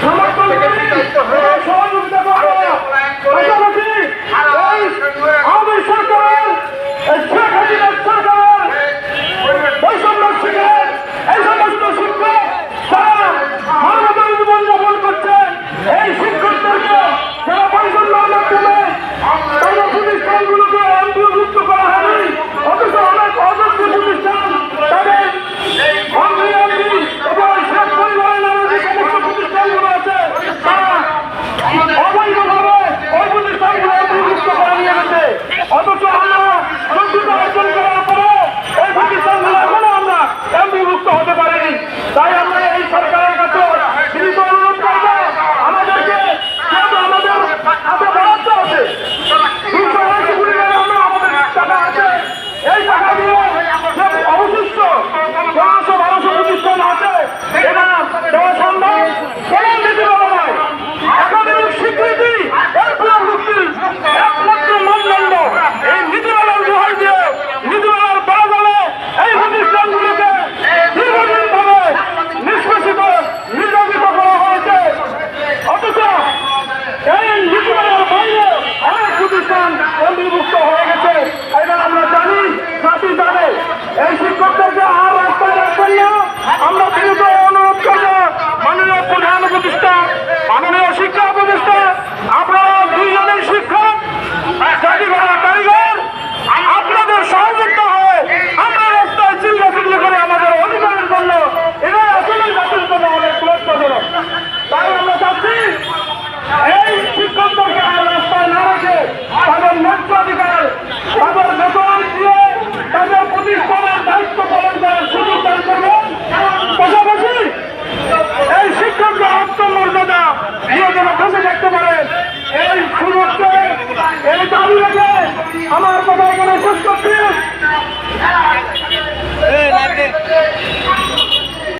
সমর্থন Danilo Torreira.